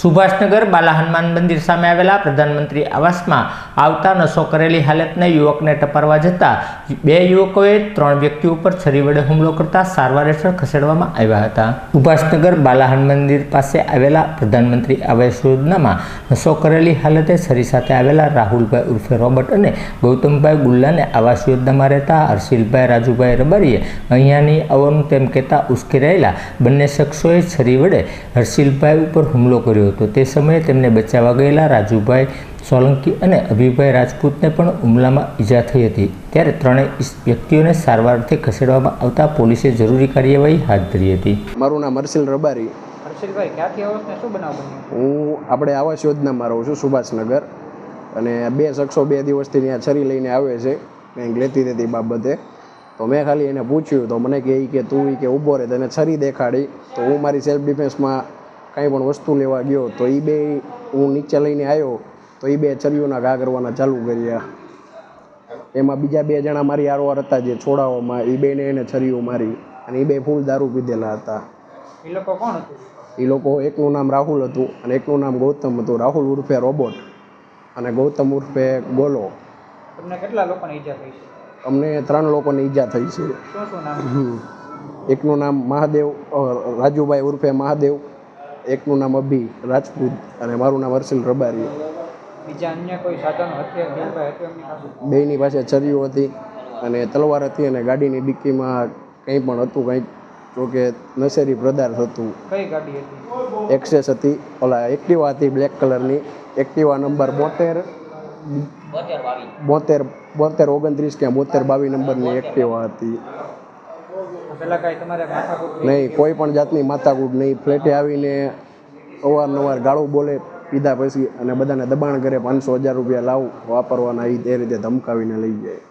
સુભાષનગર બાલા હનુમાન મંદિર સામે આવેલા પ્રધાનમંત્રી આવાસમાં આવતા નશો કરેલી હાલતના યુવકને ટપારવા જતા બે યુવકોએ ત્રણ વ્યક્તિઓ ઉપર છરી વડે હુમલો કરતા સારવાર હેઠળ ખસેડવામાં આવ્યા હતા. સુભાષનગર બાલા હનુમાન મંદિર પાસે આવેલા પ્રધાનમંત્રી આવાસ યોજનામાં નશો કરેલી હાલતે છરી સાથે આવેલા રાહુલભાઈ ઉર્ફે રોબર્ટ અને ગૌતમભાઈ ગુલ્લાને આવાસ યોજનામાં રહેતા હર્ષિલભાઈ રાજુભાઈ રબારીએ અહીંયાની આવવાનું તેમ કહેતા ઉશ્કેરાયેલા બંને શખ્સોએ છરી વડે હર્ષિલભાઈ ઉપર હુમલો કર્યો હતો. તે સમયે તેમને બચાવવા ગયેલા રાજુભાઈ સોલંકી અને અભિભાઈ રાજપૂતને પણ હુમલામાં ઈજા થઈ હતી. ત્યારે ત્રણેય વ્યક્તિઓને સારવારથી ખસેડવામાં આવતા પોલીસે જરૂરી કાર્યવાહી હાથ ધરી હતી. મારું નામ હર્ષિલ રબારી. હર્ષિલભાઈ ક્યાંથી આવો છો? શું બનાવ હું આપણે આવાસ યોજનામાં રહું છું સુભાષનગર. અને બે શખ્સો બે દિવસથી ત્યાં છરી લઈને આવે છે કંઈક લેતી દેતી બાબતે. તો મેં ખાલી એને પૂછ્યું તો મને કહે કે તું કે ઊભો રહે તને છરી દેખાડી. તો હું મારી સેલ્ફ ડિફેન્સમાં કાંઈ પણ વસ્તુ લેવા ગયો તો એ બે હું નીચે લઈને આવ્યો તો એ બે છરીઓના ઘા કરવાના ચાલુ કર્યા. એમાં બીજા બે જણા મારી આરવાર હતા જે છોડાઓમાં એ બેને એને છરીઓ મારી અને એ બે ફૂલ દારૂ પીધેલા હતા. એ લોકો કોણ હતું? એ લોકો એકનું નામ રાહુલ હતું અને એકનું નામ ગૌતમ હતું. રાહુલ ઉર્ફે રોબોટ અને ગૌતમ ઉર્ફે ગોલો. તમને કેટલા લોકોને ઈજા થઈ છે? અમને ત્રણ લોકોને ઈજા થઈ છે. એકનું નામ મહાદેવ રાજુભાઈ ઉર્ફે મહાદેવ એકનું નામ અભી રાજપૂત અને મારું નામ હર્ષિલ રબારી. બીજા અન્ય કોઈ સાધનો હથિયાર દિલભાઈ પાસે? છરીઓ હતી અને તલવાર હતી અને ગાડીની ડિક્કીમાં કંઈ પણ હતું કંઈક જોકે નશેરી પદાર્થ હતું કઈ ગાડી હતી? એક્સેસ હતી ઓલા એક્ટિવા હતી બ્લેક કલરની. એક્ટિવા નંબર બોતેર બોતેર બોતેર ઓગણત્રીસ કે બોતેર બાવીસ નંબરની એક્ટિવા હતી પેલા કાંઈ તમારે માથાકૂટ નહીં, કોઈ પણ જાતની માથાકૂટ નહીં. ફ્લેટે આવીને અવારનવાર ગાળું બોલે, પીધા પછી અને બધાને દબાણ કરે, પાંચસો હજાર રૂપિયા લાવ, વાપરવાના એ રીતે ધમકાવીને લઈ જાય.